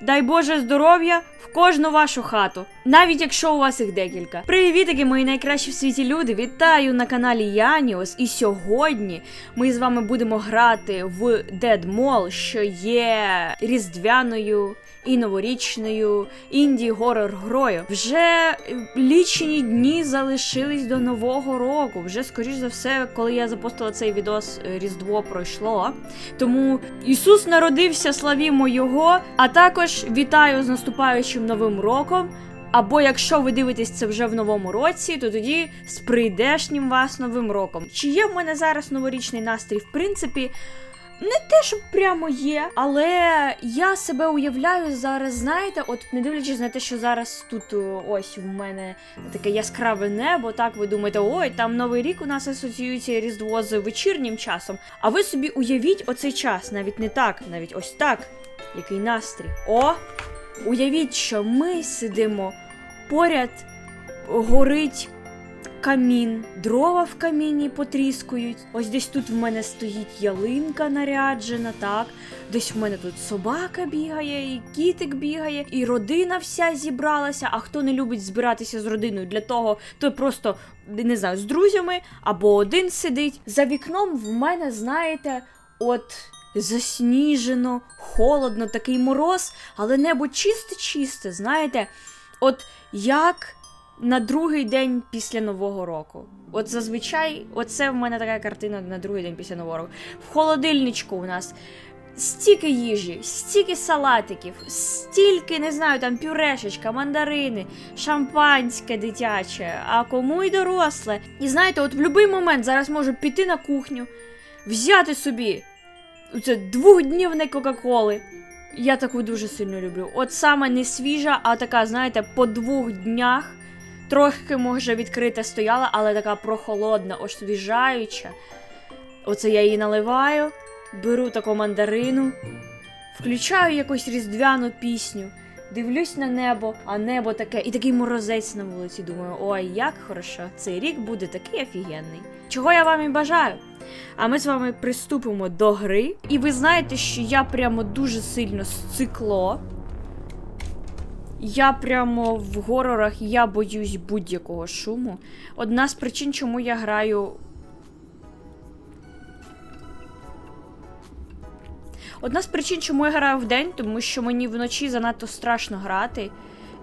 дай Боже здоров'я в кожну вашу хату, навіть якщо у вас їх декілька. Привітики, мої найкращі в світі люди! Вітаю на каналі Яніос. І сьогодні ми з вами будемо грати в Dead Mall, що є різдвяною і новорічною інді горор грою. Вже е, лічені дні залишились до нового року. Вже скоріш за все, коли я запостила цей відос, е, Різдво пройшло. Тому Ісус народився, славімо Його. А також вітаю з наступаючим новим роком. Або якщо ви дивитесь це вже в новому році, то тоді з прийдешнім вас новим роком. Чи є в мене зараз новорічний настрій? В принципі, не те, щоб прямо є, але я себе уявляю зараз, знаєте, от не дивлячись на те, що зараз тут ось в мене таке яскраве небо, так ви думаєте, ой, там новий рік у нас асоціюється Різдво з вечірнім часом. А ви собі уявіть оцей час, навіть не так, навіть ось так. Який настрій. О! Уявіть, що ми сидимо поряд, горить камін, дрова в каміні потріскують. Ось десь тут в мене стоїть ялинка наряджена, так. Десь в мене тут собака бігає, і кітик бігає, і родина вся зібралася. А хто не любить збиратися з родиною для того, то просто не знаю, з друзями або один сидить. За вікном в мене, знаєте, от. Засніжено, холодно, такий мороз, але небо чисте-чисте, знаєте, от як на другий день після Нового року. От зазвичай, оце в мене така картина на другий день після Нового року. В холодильничку у нас стільки їжі, стільки салатиків, стільки, не знаю, там пюрешечка, мандарини, шампанське дитяче, а кому й доросле. І знаєте, от в будь-який момент зараз можу піти на кухню, взяти собі це двохднівне Кока-Коли. Я таку дуже сильно люблю. От саме не свіжа, а така, знаєте, по двох днях. Трохи, може, відкрита стояла, але така прохолодна, освіжаюча. Оце я її наливаю, беру таку мандарину, включаю якусь різдвяну пісню, дивлюсь на небо, а небо таке, і такий морозець на вулиці. Думаю, ой, як хорошо, цей рік буде такий офігенний. Чого я вам і бажаю? А ми з вами приступимо до гри. І ви знаєте, що я прямо дуже сильно сцикло. Я прямо в горорах я боюсь будь-якого шуму. Одна з причин, чому я граю. Одна з причин, чому я граю вдень, тому що мені вночі занадто страшно грати.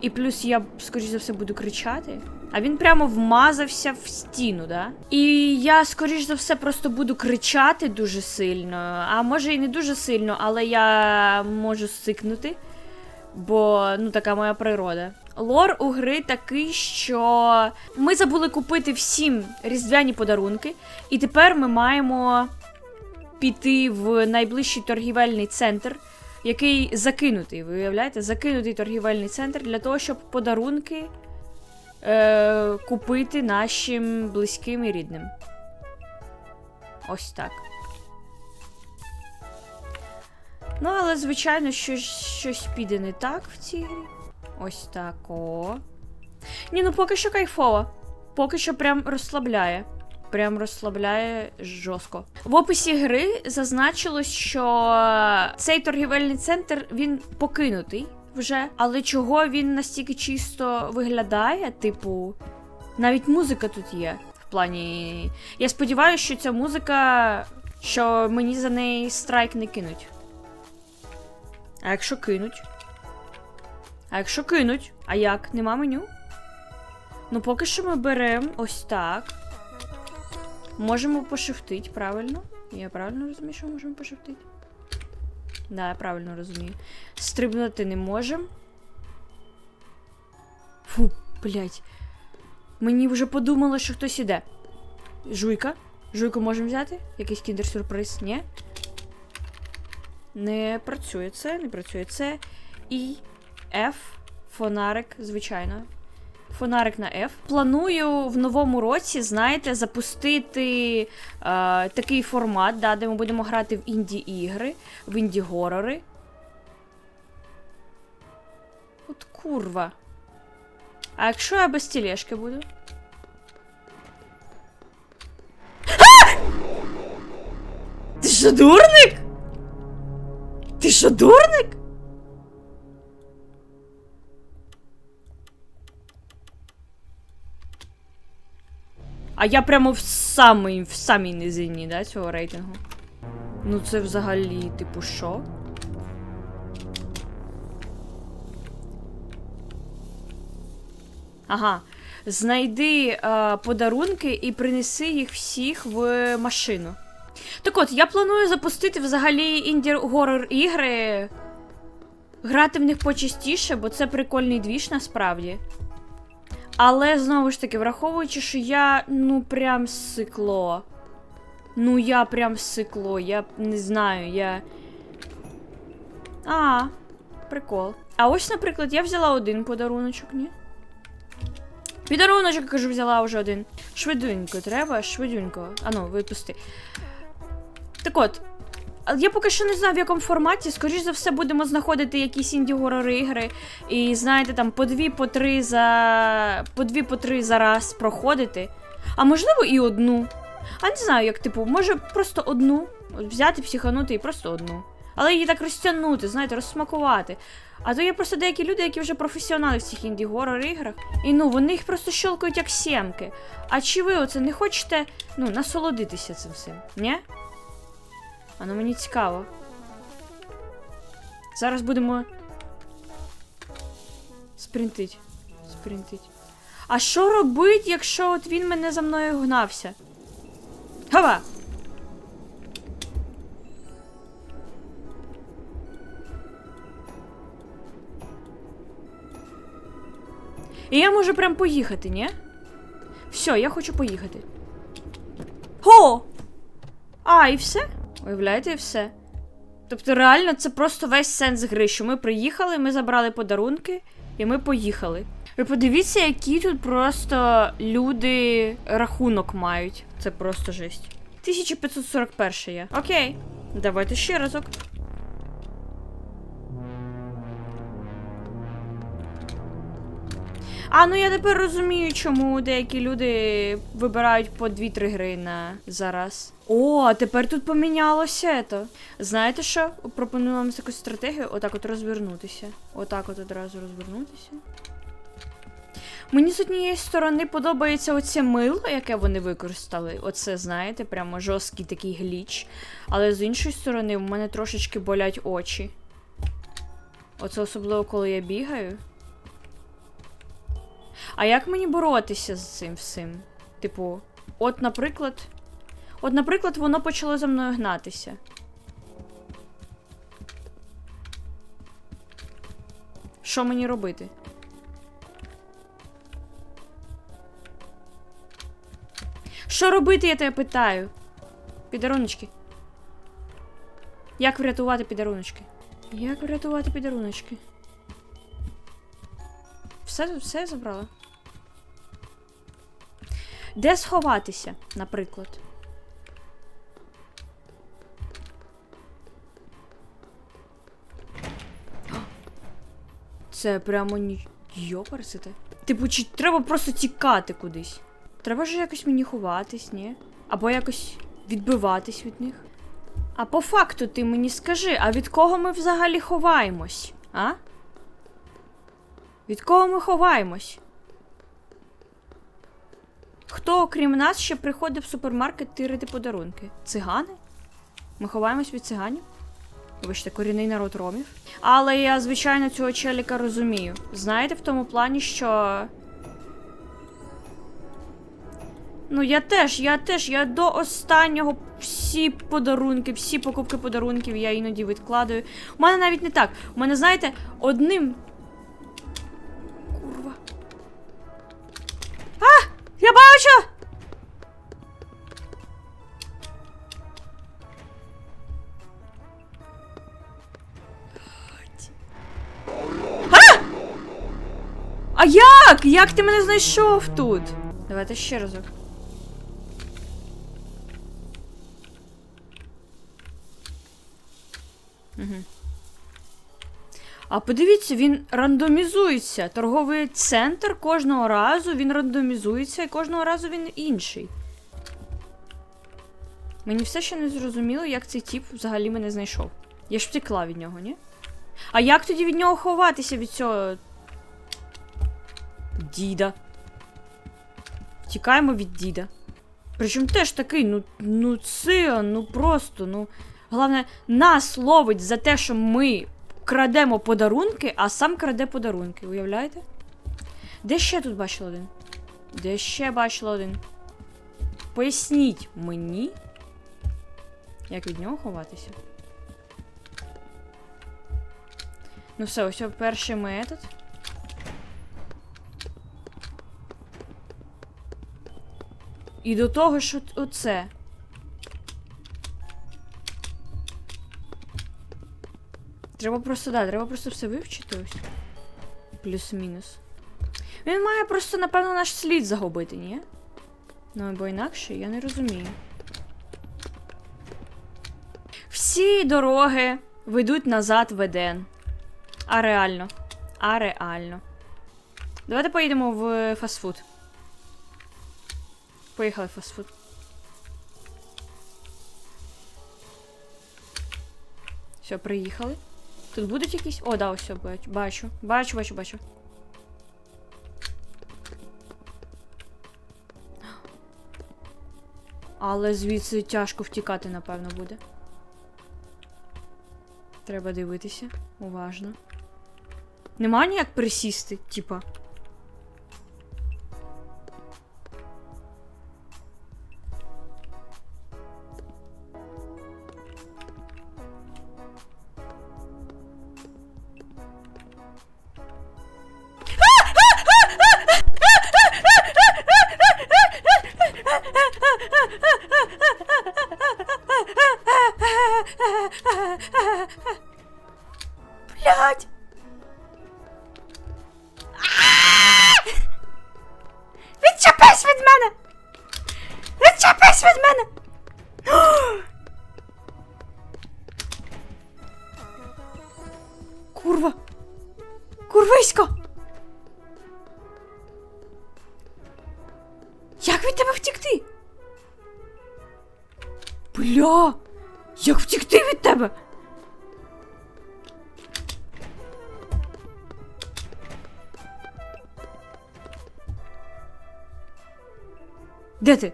І плюс я, скоріш за все, буду кричати. А він прямо вмазався в стіну, да? І я, скоріш за все, просто буду кричати дуже сильно. А може і не дуже сильно, але я можу сикнути. Бо ну така моя природа. Лор у гри такий, що ми забули купити всім різдвяні подарунки, і тепер ми маємо піти в найближчий торгівельний центр, який закинутий. Ви уявляєте? Закинутий торгівельний центр для того, щоб подарунки е, купити нашим близьким і рідним. Ось так. Ну, але, звичайно, щось, щось піде не так в цій грі. Ось так о. Ні, ну поки що кайфово. Поки що прям розслабляє. Прям розслабляє жорстко. В описі гри зазначилось, що цей торгівельний центр він покинутий вже. Але чого він настільки чисто виглядає, типу, навіть музика тут є. В плані. Я сподіваюся, що ця музика, що мені за неї страйк не кинуть. А якщо кинуть? А якщо кинуть? А як? Нема меню? Ну, поки що ми беремо ось так. Можемо пошифтити, правильно? Я правильно розумію, що можемо пошифтити? Да, я правильно розумію. Стрибнути не можемо. Фу, блять. Мені вже подумало, що хтось іде. Жуйка. Жуйку можемо взяти? Якийсь кіндер-сюрприз? Ні? Не працює це, не працює це. І F. Фонарик, звичайно. Фонарик на F. Планую в новому році, знаєте, запустити е, такий формат, да, де ми будемо грати в інді-ігри, в інді-горори. От курва. А якщо я без тілешки буду? Ти що, дурник? Ти що, дурник? А я прямо в самій в самій низині, да, цього рейтингу. Ну це взагалі, типу, що? Ага. Знайди е, подарунки і принеси їх всіх в машину. Так от, я планую запустити взагалі інді-горор ігри. Грати в них почастіше, бо це прикольний двіж насправді. Але знову ж таки, враховуючи, що я ну прям сикло. Ну, я прям сикло, я не знаю, я. А, прикол. А ось, наприклад, я взяла один подаруночок, ні? Підаруночок, кажу, взяла вже один. Швиденько треба, швиденько. Ану, випусти. Так от. Я поки що не знаю, в якому форматі. Скоріш за все, будемо знаходити якісь інді-горор ігри. І знаєте, там по дві, по три за. по дві, по три за раз проходити. А можливо, і одну. А не знаю, як типу, може просто одну. Взяти, психанути і просто одну. Але її так розтягнути, знаєте, розсмакувати. А то є просто деякі люди, які вже професіонали в цих інді-горор іграх. І ну, вони їх просто щелкають як сімки. А чи ви оце не хочете ну, насолодитися цим всім? Ні? А ну мені цікаво. Зараз будемо. Спринтить. Спринтить. А що робить, якщо от він мене за мною гнався? Хава! І я можу прям поїхати, ні? Все, я хочу поїхати. О! А, і все? Уявляєте, все. Тобто, реально, це просто весь сенс гри, що ми приїхали, ми забрали подарунки, і ми поїхали. Ви подивіться, які тут просто люди рахунок мають. Це просто жесть. 1541 є. Окей. Давайте ще разок. А, ну я тепер розумію, чому деякі люди вибирають по 2-3 гри зараз. О, а тепер тут помінялося то. Знаєте що? Пропоную вам таку стратегію, отак от розвернутися. Отак от одразу розвернутися. Мені з однієї сторони подобається оце мило, яке вони використали. Оце, знаєте, прямо жорсткий такий гліч. Але з іншої сторони, в мене трошечки болять очі. Оце особливо, коли я бігаю. А як мені боротися з цим всім? Типу, от, наприклад. От, наприклад, воно почало за мною гнатися. Що мені робити? Що робити, я тебе питаю? Підаруночки. Як врятувати підаруночки? Як врятувати підаруночки? Все, все забрала. Де сховатися, наприклад? Це прямо ні. Йоперсите. Типу, чи треба просто тікати кудись? Треба ж якось мені ховатись, ні? Або якось відбиватись від них. А по факту ти мені скажи, а від кого ми взагалі ховаємось? А? Від кого ми ховаємось? Хто, окрім нас, ще приходить в супермаркет тирити подарунки? Цигани? Ми ховаємось від циганів? Вибачте, корінний народ ромів. Але я, звичайно, цього челіка розумію. Знаєте, в тому плані, що. Ну, я теж, я теж, я до останнього всі подарунки, всі покупки подарунків я іноді відкладаю. У мене навіть не так. У мене, знаєте, одним. Як? Як ти мене знайшов тут? Давайте ще разок. Угу. А подивіться, він рандомізується. Торговий центр кожного разу він рандомізується і кожного разу він інший. Мені все ще не зрозуміло, як цей тіп взагалі мене знайшов. Я ж втекла від нього, ні? А як тоді від нього ховатися від цього. Діда. Втікаємо від діда. Причому теж такий, ну, ну це, ну просто, ну. Головне, нас ловить за те, що ми крадемо подарунки, а сам краде подарунки, уявляєте? Де ще тут бачила один? Де ще бачила один? Поясніть мені, як від нього ховатися. Ну все, ось перший метод. І до того, що оце. Треба просто, да, треба просто все вивчити ось. Плюс-мінус. Він має просто, напевно, наш слід загубити, ні? Ну, або інакше, я не розумію. Всі дороги ведуть назад в Еден. А реально. А реально. Давайте поїдемо в фастфуд. Поїхали фастфуд. Все, приїхали. Тут будуть якісь. О, да, все, бачу. Бачу, бачу, бачу, бачу. Але звідси тяжко втікати, напевно, буде. Треба дивитися. Уважно. Нема ніяк присісти, типа. Блять! Де ти?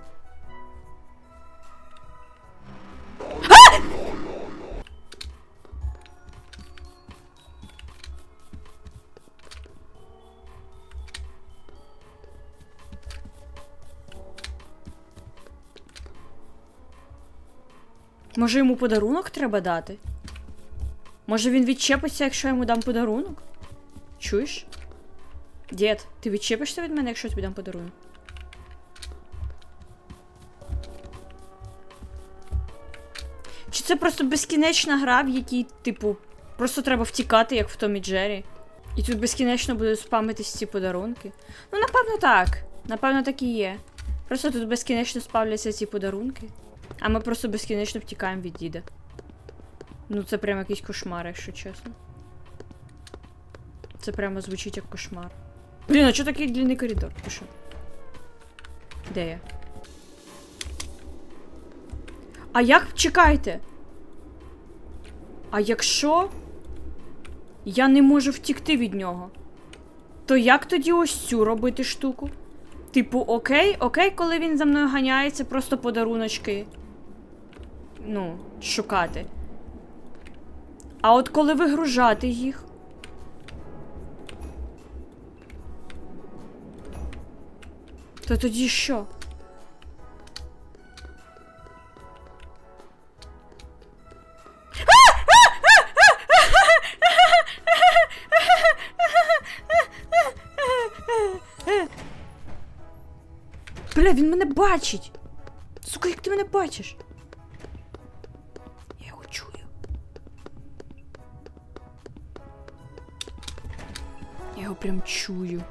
Може йому подарунок треба дати? Може він відчепиться, якщо я йому дам подарунок? Чуєш? Дід, ти відчепишся від мене, якщо я тобі дам подарунок? Це просто безкінечна гра, в якій, типу, просто треба втікати, як в Томі Джері? І тут безкінечно будуть спамитись ці подарунки? Ну, напевно, так. Напевно, так і є. Просто тут безкінечно спавляться ці подарунки, а ми просто безкінечно втікаємо від діда. Ну, це прям якийсь кошмар, якщо чесно. Це прямо звучить як кошмар. Блін, а чого такий длинний коридор? Ти що? Де я? А як чекайте? А якщо я не можу втікти від нього, то як тоді ось цю робити штуку? Типу, окей, окей, коли він за мною ганяється, просто подаруночки. Ну, шукати. А от коли вигружати їх. То тоді що? Бачить. Сука, як ти мене бачиш? Я його чую. Я його прям чую.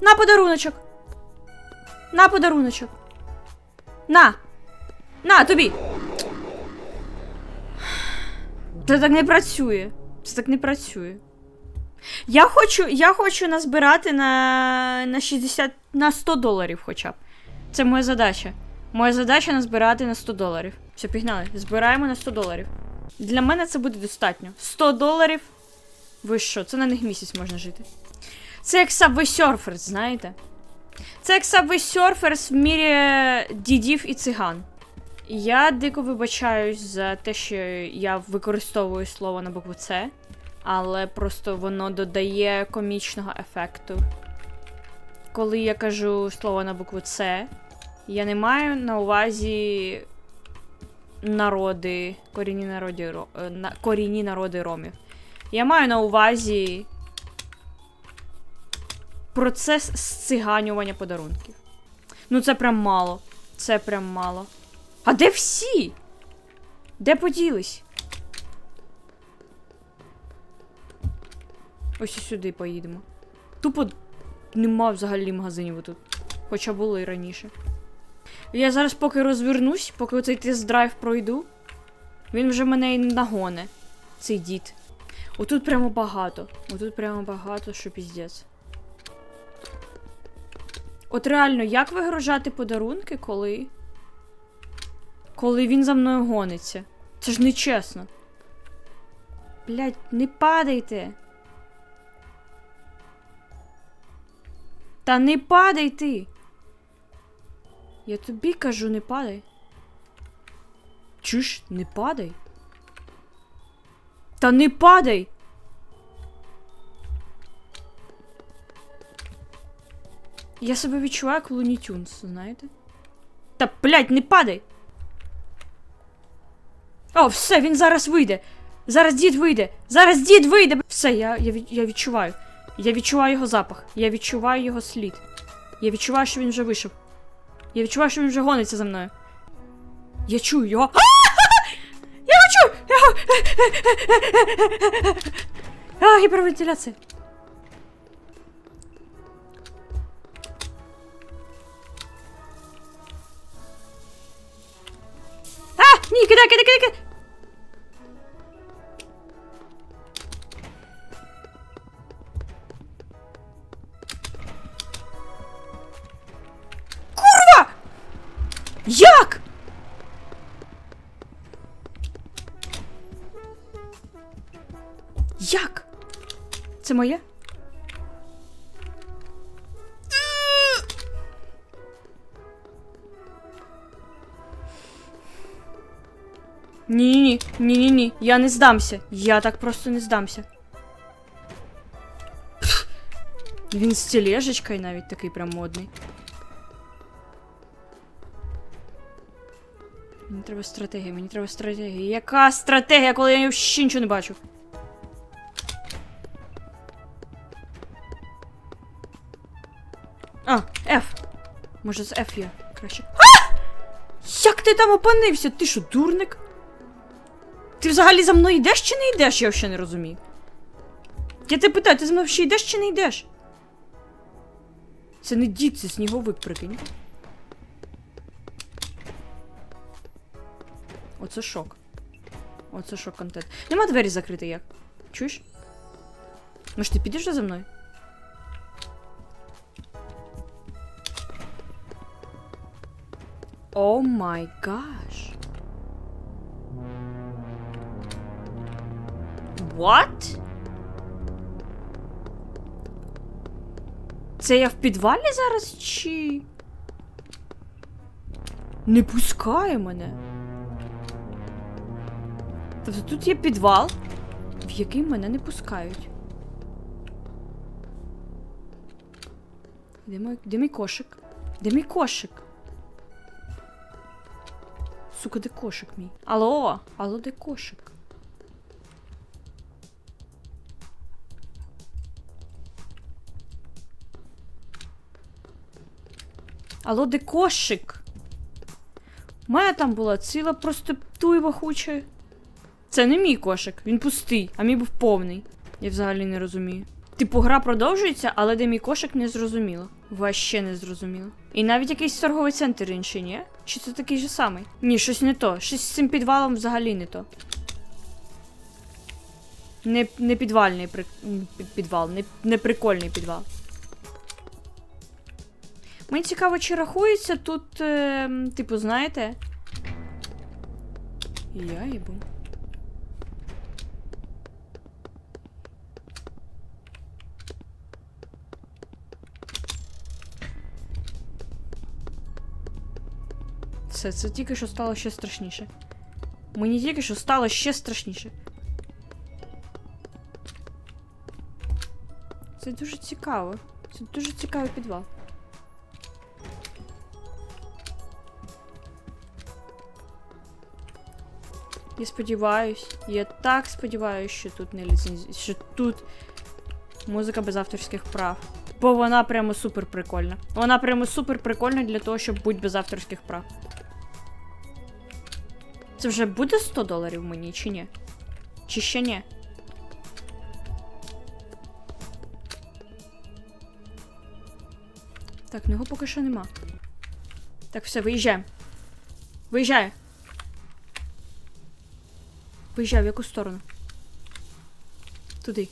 На подаруночок. На подаруночок. На. На, тобі. Це так не працює. Це так не працює. Я хочу, я хочу назбирати на, на 60, на 100 доларів хоча б. Це моя задача. Моя задача назбирати на 100 доларів. Все, пігнали. Збираємо на 100 доларів. Для мене це буде достатньо. 100 доларів. Ви що, це на них місяць можна жити. Це як Subway Surfers, знаєте? Це як Subway Surfers в мірі дідів і циган. Я дико вибачаюсь за те, що я використовую слово на букву С, але просто воно додає комічного ефекту. Коли я кажу слово на букву С, я не маю на увазі народи, корінні народи, ро- е, корінні народи ромів. Я маю на увазі процес сциганювання подарунків. Ну, це прям мало. Це прям мало. А де всі? Де поділись? Ось і сюди поїдемо. Тупо нема взагалі магазинів тут. Хоча були і раніше. Я зараз поки розвернусь, поки оцей тест-драйв пройду, він вже мене і нагоне. Цей дід. Отут прямо багато. Отут прямо багато, що піздець. От реально, як вигрожати подарунки, коли. Коли він за мною гониться? Це ж нечесно. Блять, не падайте. Та не падай ти. Я тобі кажу, не падай. Чуш, не падай. Та не падай. Я себе відчуваю як Луні Тюнс, знаєте? Та блядь, не падай! О, все, він зараз вийде. Зараз дід вийде. Зараз дід вийде. Все, я, я, я відчуваю. Я відчуваю його запах. Я відчуваю його слід. Я відчуваю, що він вже вийшов. Я відчуваю, що він вже гониться за мною. Я чую його. Я його чую! А, гіпервентиляція. Кидай, кидай, кидай, кидай! Курва! Як? Як? Це моє? Я не здамся. Я так просто не здамся. Він з тележечкою навіть такий прям модний. Мені треба стратегія, мені треба стратегія. Яка стратегія, коли я ще нічого не бачу? А, F. Може з F є краще. А! Як ти там опинився? Ти що, дурник? Ти взагалі за мною йдеш чи не йдеш? Я взагалі не розумію. Я тебе питаю, ти за мною ще йдеш чи не йдеш? Це не дід, це сніговик, прикинь. Оце шок. Оце шок контент. Нема двері закрити як. Чуєш? Може, ти підеш за мною? О май гаш. What? Це я в підвалі зараз чи. Не пускає мене. Тобто тут є підвал, в який мене не пускають. Де мій, де мій кошик? Де мій кошик? Сука, де кошик мій? Алло, алло, де кошик? Алло, де кошик? У мене там була ціла просто туйба хуча. Це не мій кошик, він пустий, а мій був повний. Я взагалі не розумію. Типу, гра продовжується, але де мій кошик не зрозуміло. Ваще не зрозуміло. І навіть якийсь торговий центр інший, ні? Чи це такий же самий? Ні, щось не то. Щось з цим підвалом взагалі не то. Не, не підвальний при... підвал, не, не прикольний підвал. Мені цікаво, чи рахується тут, е, типу, знаєте, Я їбу. Це, це тільки що стало ще страшніше. Мені тільки що стало ще страшніше. Це дуже цікаво. Це дуже цікавий підвал. Я сподіваюсь, я так сподіваюсь, що тут не ліцензі... що тут музика без авторських прав. Бо вона прямо супер прикольна. Вона прямо супер прикольна для того, щоб бути без авторських прав. Це вже буде 100 доларів мені, чи ні? Чи ще ні? Так, ну його поки що нема. Так, все, виїжджаємо. Виїжджаю. Виїжджаю, в яку сторону? Туди.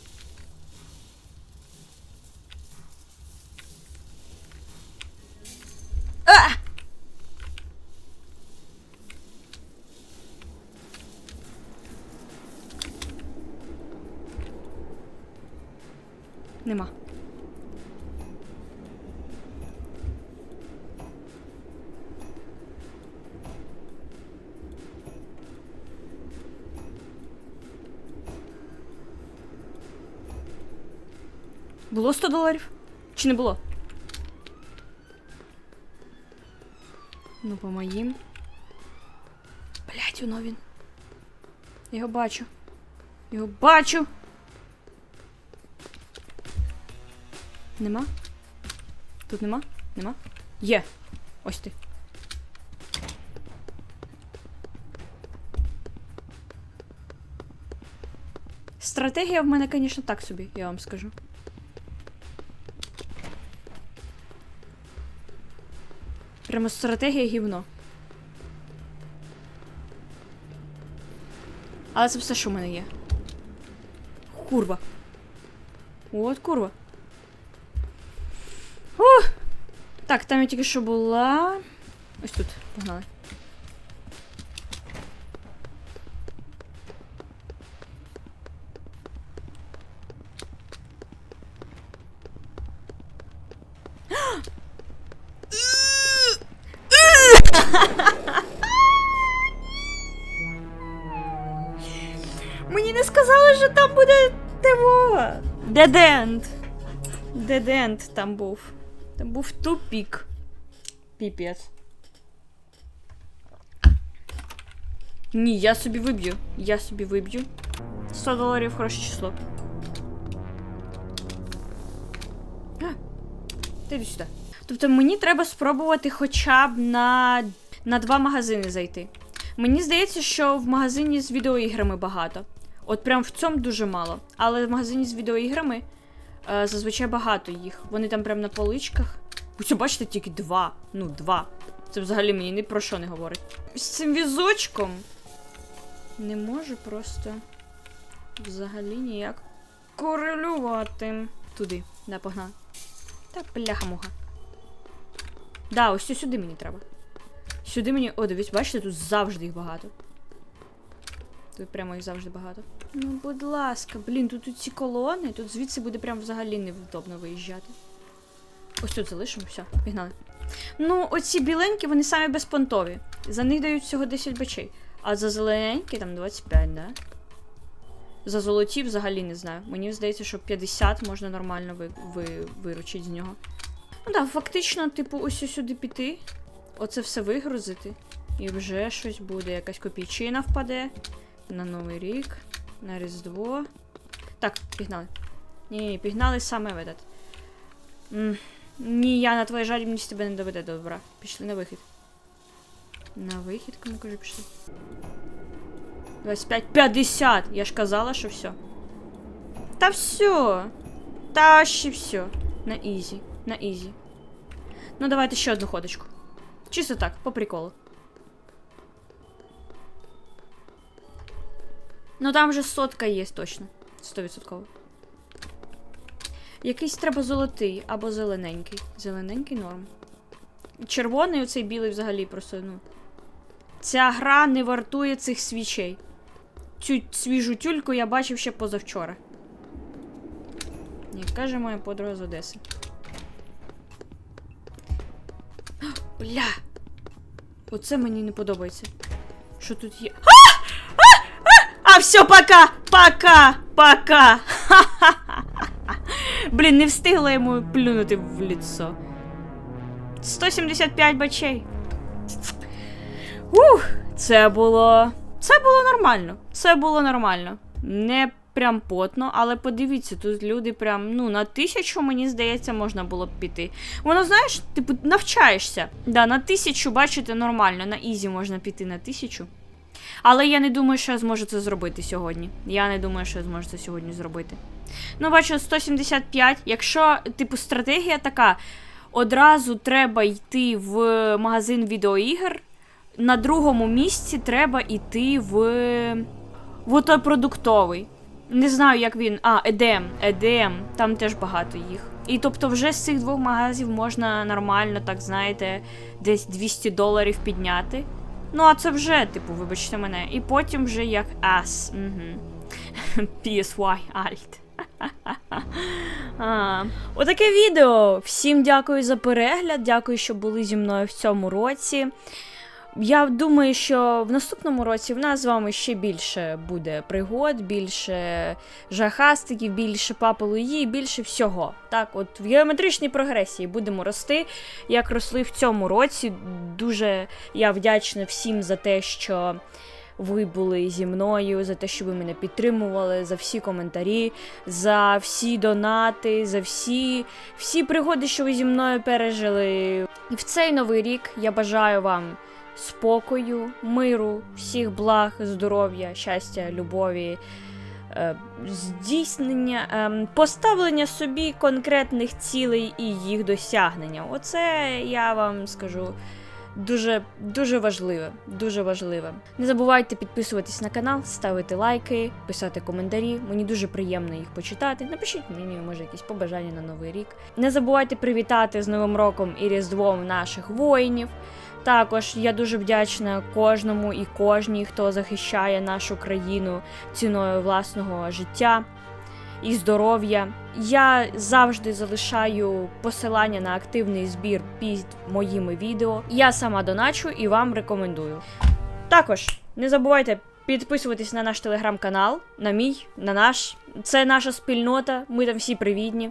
Було 100 доларів? Чи не було? Ну, по моїм. Блять, воно він. Я його бачу. Його бачу. Нема? Тут нема? Нема? Є. Ось ти. Стратегія в мене, звісно, так собі, я вам скажу. Прямо стратегія гівно. Але це все, що в мене є. Курва. От курва. Ух! Так, там я тільки що була. Ось тут, погнали. Деденд. Деденд там був. Там був тупік. Піпець. Ні, я собі виб'ю. Я собі виб'ю. 100 доларів хороше число. А, ти йди сюди. Тобто мені треба спробувати хоча б на, на два магазини зайти. Мені здається, що в магазині з відеоіграми багато. От прям в цьому дуже мало. Але в магазині з відеоіграми е, зазвичай багато їх. Вони там прям на поличках. Ось, бачите, тільки два. Ну, два. Це взагалі мені ні про що не говорить. З цим візочком не можу просто взагалі ніяк корелювати. Туди, да, погнали. Та бляха-муха. Да, ось сюди мені треба. Сюди мені. О, дивись, бачите, тут завжди їх багато. Тут прямо їх завжди багато. Ну, будь ласка, блін, тут, тут ці колони, тут звідси буде прям взагалі невдобно виїжджати. Ось тут залишимо, все, пігнали. Ну, оці біленькі, вони самі безпонтові. За них дають всього 10 бачей. А за зелененькі там 25, да? За золоті взагалі не знаю. Мені здається, що 50 можна нормально ви, ви, виручити з нього. Ну так, фактично, типу, ось сюди піти, оце все вигрузити. І вже щось буде. Якась копійчина впаде. На Новий рік, на Різдво. Так, пігнали. Ні, пігнали саме в этот. Ні, я на твоя жадібність тебе не доведе до добра. Пішли на вихід. На вихід, кому кажу, пішли. 25, 50! Я ж казала, що все. Та все. Та ще все. На ізі. На ізі. Ну, давайте ще одну ходочку. Чисто так, по приколу. Ну там же сотка є точно. 100%. Якийсь треба золотий або зелененький. Зелененький норм. Червоний оцей білий взагалі просто, ну. Ця гра не вартує цих свічей. Цю свіжу тюльку я бачив ще позавчора. Як каже моя подруга з Одеси. Бля. Оце мені не подобається. Що тут є? А! А! Все, пока! Пока! Пока! Блін, не встигла йому плюнути в лицо. 175 бачей. Ух, це було. Це було нормально. Це було нормально. Не прям потно, але подивіться, тут люди прям, ну, на тисячу, мені здається, можна було б піти. Воно, знаєш, типу, навчаєшся. Да, на тисячу, бачите, нормально. На ізі можна піти на тисячу. Але я не думаю, що я зможу це зробити сьогодні. Я не думаю, що я зможу це сьогодні зробити. Ну, бачу, 175. Якщо, типу, стратегія така, одразу треба йти в магазин відеоігр. На другому місці треба йти в. в той продуктовий. Не знаю, як він. А, Едем. Едем. Там теж багато їх. І тобто, вже з цих двох магазів можна нормально, так знаєте, десь 200 доларів підняти. Ну, а це вже, типу, вибачте мене. І потім вже як ас. Угу. PSY Alt. Отаке відео. Всім дякую за перегляд. Дякую, що були зі мною в цьому році. Я думаю, що в наступному році в нас з вами ще більше буде пригод, більше жахастиків, більше папи більше всього. Так, от в геометричній прогресії будемо рости, як росли в цьому році. Дуже я вдячна всім за те, що ви були зі мною, за те, що ви мене підтримували, за всі коментарі, за всі донати, за всі, всі пригоди, що ви зі мною пережили. І в цей новий рік я бажаю вам спокою, миру, всіх благ, здоров'я, щастя, любові. е, Здійснення, ем, поставлення собі конкретних цілей і їх досягнення. Оце я вам скажу дуже, дуже важливе. Дуже важливе. Не забувайте підписуватись на канал, ставити лайки, писати коментарі. Мені дуже приємно їх почитати. Напишіть мені, може, якісь побажання на новий рік. Не забувайте привітати з Новим роком і Різдвом наших воїнів. Також я дуже вдячна кожному і кожній, хто захищає нашу країну ціною власного життя і здоров'я. Я завжди залишаю посилання на активний збір під моїми відео. Я сама доначу і вам рекомендую. Також не забувайте підписуватись на наш телеграм-канал, на мій, на наш. Це наша спільнота, ми там всі привітні.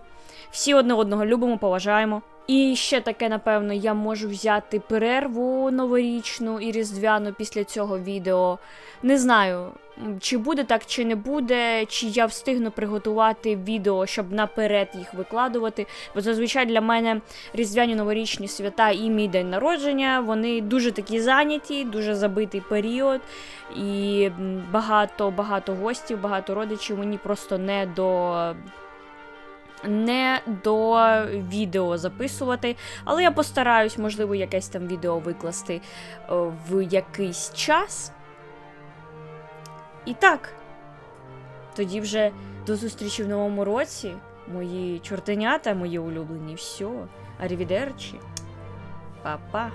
Всі одне одного любимо, поважаємо. І ще таке, напевно, я можу взяти перерву новорічну і різдвяну після цього відео. Не знаю, чи буде так, чи не буде, чи я встигну приготувати відео, щоб наперед їх викладувати. Бо зазвичай для мене різдвяні новорічні свята і мій день народження, вони дуже такі зайняті, дуже забитий період. І багато багато гостів, багато родичів мені просто не до не до відео записувати, але я постараюсь, можливо, якесь там відео викласти е, в якийсь час. І так, тоді вже до зустрічі в новому році. Мої чортенята, мої улюблені, все. Арівідерчі. Па-па.